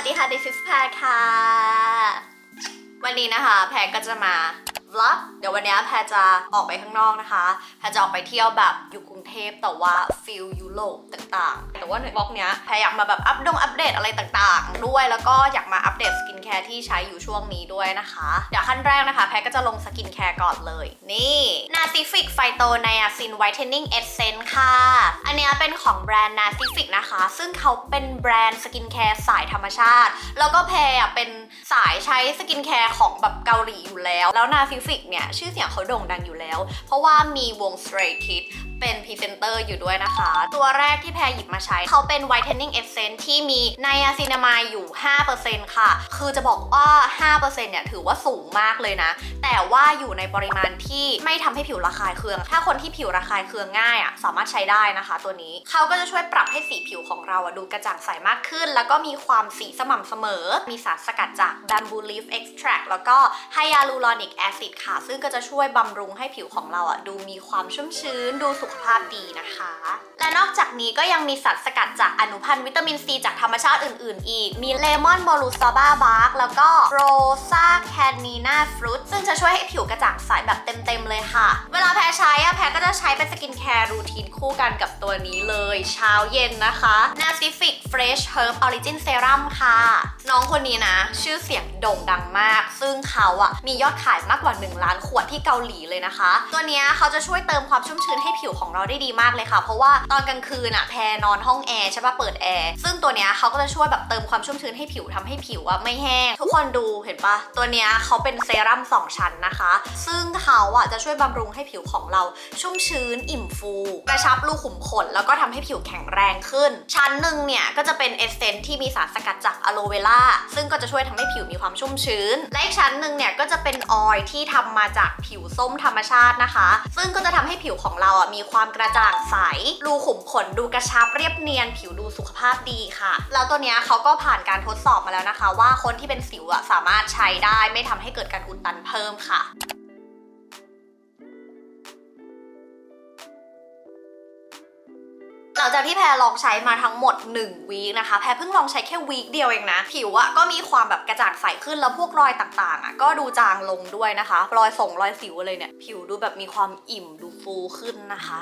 วัสดีค่ะดิฟิฟแพรค่ะ วันนี้นะคะ แพรก็จะมา vlog เดี๋ยววันนี้แพรจะออกไปข้างนอกนะคะ แพรจะออกไปเที่ยวแบบอยู่กรุงเทพแต่ว่าฟิลยุโรปต่างๆ แต่ว่าในบล็อกเนี้ยแพรอยากมาแบบอัปดงอัปเดตอะไรต่างๆ ด้วยแล้วก็อยากมาอัปเดตสกินแคร์ที่ใช้อยู่ช่วงนี้ด้วยนะคะ เดี๋ยวขั้นแรกนะคะ แพรก็จะลงสกินแคร์ก่อนเลย นี่นาซิฟิกไฟโตไนอาซินไวท์เทนนิ่งเอเซนค่ะ อันเนี้ยเป็นของแบรนด์นาซิฟิกนะคะ ซึ่งเขาเป็นแบรนด์สกินแคร์สายธรรมชาติ แล้วก็แพรอะเป็นสายใช้สกินแคร์ของแบบเกาหลีอยู่แล้วแล้วนาซิฟิกเนี่ย ชื่อเสียงเขาโด่งดังอยู่แล้ว เพราะว่ามีวง Stray Kids เป็นพรีเซนเตอร์อยู่ด้วยนะคะ ตัวแรกที่แพรหยิบมาใช้ เขาเป็น Whitening Essence ที่มีไนอาซินามายอยู่ 5%ค่ะ คือจะบอกว่า 5%เนี่ย ถือว่าสูงมากเลยนะ แต่ว่าอยู่ในปริมาณที่ไม่ทำให้ผิวระคายเคือง ถ้าคนที่ผิวระคายเคืองง่ายอะ่ะ สามารถใช้ได้นะคะ ตัวนี้เขาก็จะช่วยปรับให้สีผิวของเราอะดูกระจ่างใสมากขึ้น แล้วก็มีความสีสม่ำเสมอ มีสารสกัดจาก Bamboo Leaf Extract แล้วก็ Hyaluronic ดค่ะ ซึ่งก็จะช่วยบำรุงให้ผิวของเราอะดูมีความชุ่มชื้น ดูสุขภาพดีนะคะ และนอกจากนี้ก็ยังมีสารสกัดจากอนุพันธ์วิตามินซีจากธรรมชาติอื่น ๆ อีก มีเลมอนโมลูซาบ้าบาร์กแล้วก็โรซาแคนนีนาฟรุตซึ่งจะช่วยให้ผิวกระจ่างใสแบบเต็ม ๆ เลยค่ะ เวลาแพ้ใช้อะแพ้ก็จะใช้เป็นสกินแคร์รูทีนคู่กันกับตัวนี้เลย เช้าเย็นนะคะ Nacific Fresh Herb Origin Serum ค่ะ น้องคนนี้นะ ชื่อเสียงโด่งดังมาก ซึ่งเขาอะมียอดขายมากกว่า 1 ล้านขวดที่เกาหลีเลยนะคะ ตัวนี้เขาจะช่วยเติมความชุ่มชื้นให้ผิวของเราได้ดีมากเลยค่ะ เพราะว่าตอนกลางคืนอะแพรนอนห้องแอร์ใช่ปะเปิดแอร์ซึ่งตัวเนี้ยเขาก็จะช่วยแบบเติมความชุ่มชื้นให้ผิวทำให้ผิวอะไม่แห้ง ทุกคนดูเห็นปะตัวเนี้ยเขาเป็นเซรั่มสองชั้นนะคะ ซึ่งเขาอะจะช่วยบำรุงให้ผิวของเราชุ่มชื้นอิ่มฟูกระชับรูขุมขนแล้วก็ทำให้ผิวแข็งแรงขึ้น ชั้นหนึ่งเนี่ยก็จะเป็นเอสเซนที่มีสารสกัดจากอะโลเวล่าซึ่งก็จะช่วยทำให้ผิวมีความชุ่มชื้น และอีกชั้นหนึ่งเนี่ยก็จะเป็นออยล์ที่ทำมาจากผิวส้มธรรมชาตินะคะ ซึ่งก็จะทำให้ผิวของเราอะมีความกระจ่างใสรูขมขนดูกระชับเรียบเนียน ผิวดูสุขภาพดีค่ะ แล้วตัวเนี้ยเขาก็ผ่านการทดสอบมาแล้วนะคะ ว่าคนที่เป็นสิวอะสามารถใช้ได้ไม่ทำให้เกิดการอุดตันเพิ่มค่ะหลังจากที่แพรลองใช้มาทั้งหมด 1 วีคนะคะ แพรเพิ่งลองใช้แค่วีคเดียวเองนะ ผิวอะก็มีความแบบกระจ่างใสขึ้นแล้วพวกรอยต่างๆอะก็ดูจางลงด้วยนะคะ รอยส่งรอยสิวอะไรเนี่ย ผิวดูแบบมีความอิ่มดูฟูขึ้นนะคะ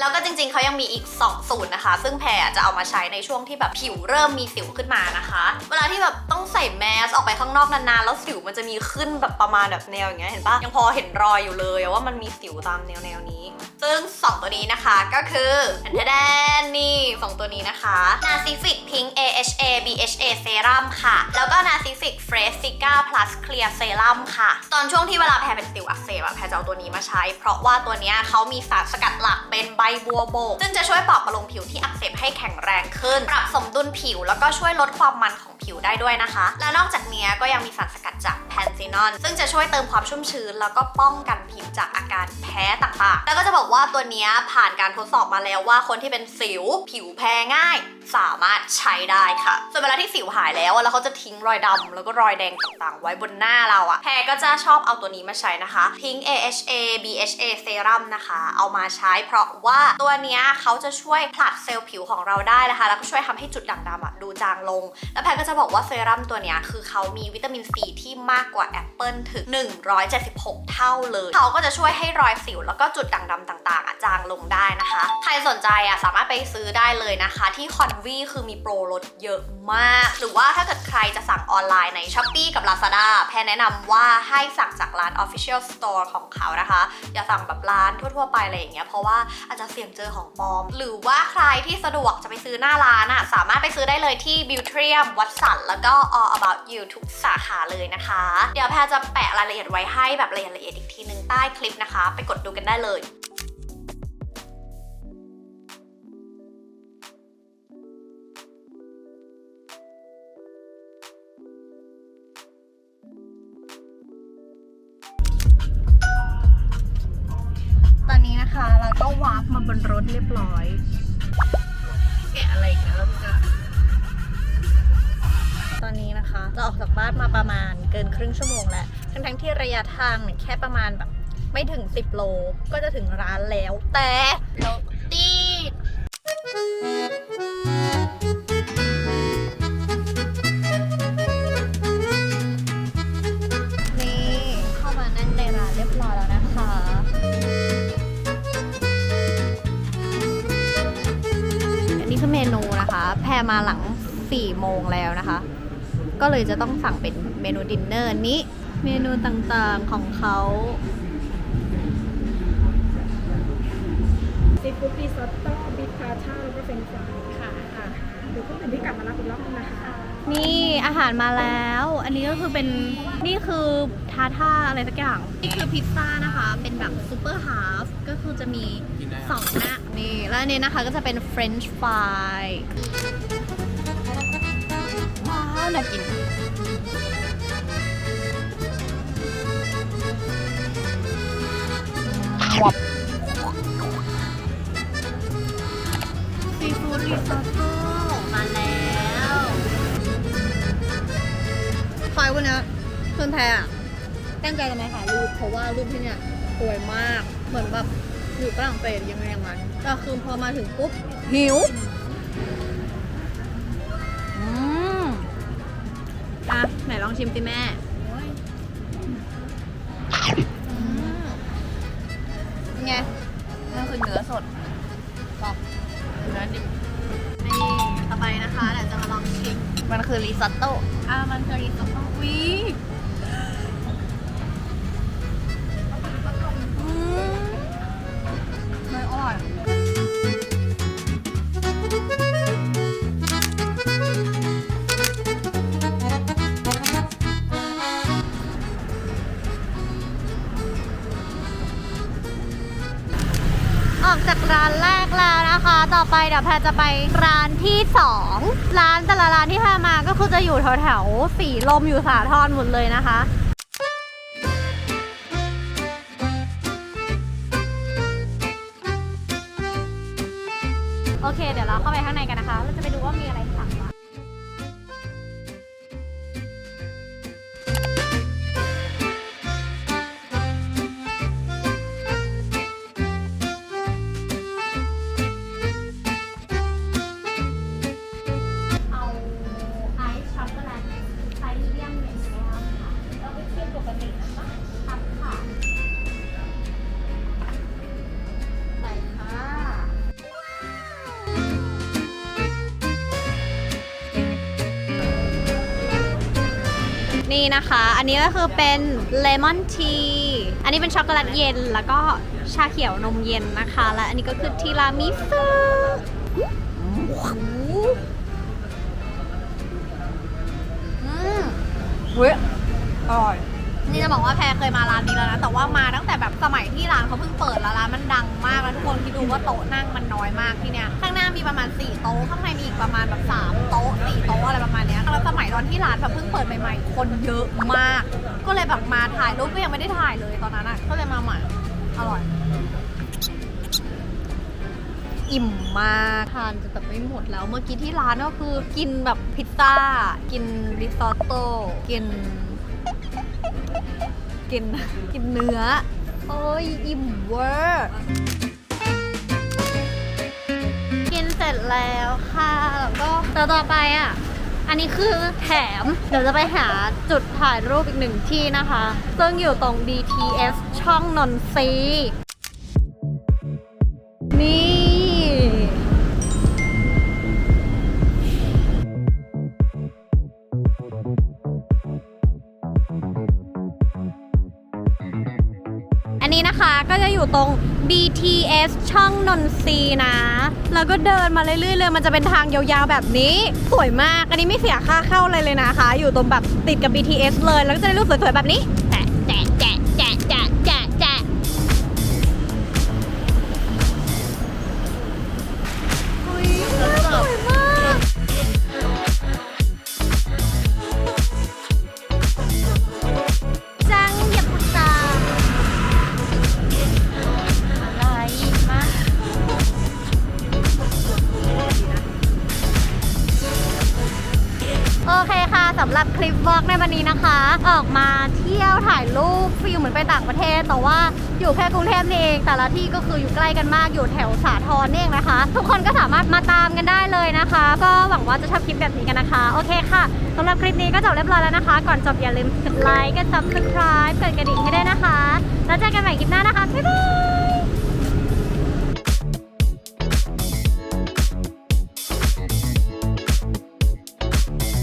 แล้วก็จริงๆ เขายังมีอีก 2 สูตรนะคะ ซึ่งแพรจะเอามาใช้ในช่วงที่แบบผิวเริ่มมีสิวขึ้นมานะคะ เวลาที่แบบต้องใส่แมสออกไปข้างนอกนานๆ แล้วสิวมันจะมีขึ้นแบบประมาณแบบแนวอย่างเงี้ยเห็นปะยังพอเห็นรอยอยู่เลยว่ามันมีสิวตามแนวแนวนี้ ซึ่ง 2 ตัวนี้นะคะก็คืออันเดนนี่ 2 ตัวนี้นะคะ Nacific Pink 9า+เคลียร์เซรั่มค่ะ ตอนช่วงที่เวลาแพ้เป็นติวอักเสบอะแพ้จะเอาตัวนี้มาใช้ เพราะว่าตัวนี้เขามีสารสกัดหลักเป็นใบบัวโบกซึ่งจะช่วยปรับประลงผิวที่อักเสบให้แข็งแรงขึ้น ปรับสมดุลผิวแล้วก็ช่วยลดความมันของ ผิวได้ด้วยนะคะ และนอกจากนี้ก็ยังมีสารสกัดจากแพนซีนอน ซึ่งจะช่วยเติมความชุ่มชื้น แล้วก็ป้องกันผิวจากอาการแพ้ต่างๆ แล้วก็จะบอกว่าตัวนี้ผ่านการทดสอบมาแล้วว่าคนที่เป็นสิว ผิวแพ้ง่าย สามารถใช้ได้ค่ะ ส่วนเวลาที่สิวหายแล้วแล้วเขาจะทิ้งรอยดำแล้วก็รอยแดงต่างๆ ไว้บนหน้าเราอะแพรก็จะชอบเอาตัวนี้มาใช้นะคะ Pink AHA BHA Serum นะคะ เอามาใช้เพราะว่าตัวนี้เขาจะช่วยผลัดเซลล์ผิวของเราได้นะคะ แล้วก็ช่วยทำให้จุดด่างดำอะดูจางลง แล้วแพรก็จะบอกว่าเซรั่มตัวนี้คือเขามีวิตามินซีที่มากกว่าแอปเปิลถึง 176 เท่าเลย เขาก็จะช่วยให้รอยสิวแล้วก็จุดด่างดำต่างๆจางลงได้นะคะ ใครสนใจอะสามารถไปซื้อได้เลยนะคะ ที่คอนวีคือมีโปรลดเยอะมาก หรือว่าถ้าเกิดใครจะสั่งออนไลน์ใน s h อ p e e กับ Lazada แพรแนะนำว่าให้สั่งจากร้าน Official Store ของเขานะคะ อย่าสั่งแบบร้านทั่ว ๆ ไปอะไรอย่างเงี้ยเพราะว่าอาจจะเสี่ยงเจอของปลอม หรือว่าใครที่สะดวกจะไปซื้อหน้าร้านอะสามารถไปซื้อได้เลยที่ Beautrium วัดสนแล้วก็ All About You ทุกสาขาเลยนะคะ เดี๋ยวแพรจะแปะรายละเอียดไว้ให้แบบละเอียดละเอียดอีกทีนึงใต้คลิปนะคะ ไปกดดูกันได้เลยตอนนี้นะคะเราก็วาร์ปมาบนรถเรียบร้อย แกะอะไรกันแล้วจ้ะ ตอนนี้นะคะ เราออกจากบ้านมาประมาณเกินครึ่งชั่วโมงแล้ว ทั้งทั้งที่ระยะทางแค่ประมาณแบบไม่ถึง 10 โล ก็จะถึงร้านแล้ว แต่รถติดนี่เข้ามานั่งในร้านเรียบร้อยแล้วนะคะ อันนี้คือเมนูนะคะ แพรมาหลัง 4 โมงแล้วนะคะ ก็เลยจะต้องสั่งเป็นเมนูดินเนอร์นี้ เมนูต่างๆของเขาซีฟู้ดรีซอตโต้บีฟพาช่าแล้วก็เฟรนช์ฟรายค่ะค่ะเดี๋ยวก็เป็นที่กลับมารับอีกรอบนึงนะคะนี่อาหารมาแล้ว อันนี้ก็คือเป็นนี่คือทาท่าอะไรสักอย่าง นี่คือพิซซ่านะคะ เป็นแบบซูเปอร์ฮาฟก็คือจะมีสองหน้านี่ แล้วอันนี้นะคะก็จะเป็นเฟรนช์ฟรายว้าว น่ากิน ซีฟู้ดรีซอตโต้มาแล้วไฟวันนี้เพื่อนแพ้อะตั้งใจจะมาถ่ายรูปเพราะว่ารูปที่เนี่ยสวยมาก เหมือนแบบอยู่ฝรั่งเศสยังไงอย่างนั้นแต่คือพอมาถึงปุ๊บหิว อะไหนลองชิมสิแม่อืมเป็นไงนั่นคือเนื้อสดบอกเนื้อดิบนี่ต่อไปนะคะเดี๋ยวจะมาลองชิมมันคือริซอตโต้อ่ามันคือริซอตโต้วิ ต่อไปเดี๋ยวแพรจะไปร้านที่สองร้านแต่ละร้านที่แพรมาก็คือจะอยู่แถวแถวๆสีลมอยู่สาทรหมดเลยนะคะโอเค เดี๋ยวเราเข้าไปข้างในกันนะคะ เราจะไปดูว่ามีอะไร นี่นะคะ อันนี้ก็คือเป็นเลมอนทีอันนี้เป็นช็อกโกแลตเย็นแล้วก็ชาเขียวนมเย็นนะคะ และอันนี้ก็คือทีรามิสุ จะบอกว่าแพรเคยมาร้านนี้แล้วนะ แต่ว่ามาตั้งแต่แบบสมัยที่ร้านเขาเพิ่งเปิดแล้วร้านมันดังมากแล้วทุกคนคิดดูว่าโต๊ะนั่งมันน้อยมากที่เนี่ยข้างหน้ามีประมาณ4โต๊ะข้างในมีอีกประมาณแบบ3โต๊ะ4โต๊ะอะไรประมาณเนี้ยแล้วสมัยตอนที่ร้านแบบเพิ่งเปิดใหม่ๆ คนเยอะมาก ก็เลยแบบมาถ่ายรูปก็ยังไม่ได้ถ่ายเลยตอนนั้นอะก็เลยมาใหม่อร่อย อิ่มมากทานจะแบบไม่หมดแล้ว เมื่อกี้ที่ร้านก็คือกินแบบพิซซ่า กินริซอตโต้กิน กิน กินเนื้อ โอ้ยอิ่มเวอร์กินเสร็จแล้วค่ะ แล้วก็ต่อต่อไปอะ อันนี้คือแถม เดี๋ยวจะไปหาจุดถ่ายรูปอีกหนึ่งที่นะคะ ซึ่งอยู่ตรง BTS ช่องนนทรี อยู่ตรง BTS ช่องนนทรีนะ แล้วก็เดินมาเรื่อยๆเลยมันจะเป็นทางยาวๆแบบนี้ สวยมาก อันนี้ไม่เสียค่าเข้าเลยเลยนะคะ อยู่ตรงแบบติดกับ BTS เลย แล้วก็จะได้รูปสวยๆแบบนี้ คลิปวอล์กในวันนี้นะคะ ออกมาเที่ยวถ่ายรูปฟิลเหมือนไปต่างประเทศ แต่ว่าอยู่แค่กรุงเทพนี่เอง แต่ละที่ก็คืออยู่ใกล้กันมากอยู่แถวสาทรนี่เองนะคะ ทุกคนก็สามารถมาตามกันได้เลยนะคะ ก็หวังว่าจะชอบคลิปแบบนี้กันนะคะ โอเคค่ะสำหรับคลิปนี้ก็จบเรียบร้อยแล้วนะคะ ก่อนจบอย่าลืมกดไลค์กด subscribe กดกระดิ่งให้ด้วยนะคะ แล้วเจอกันใหม่คลิปหน้านะคะบ๊ายบาย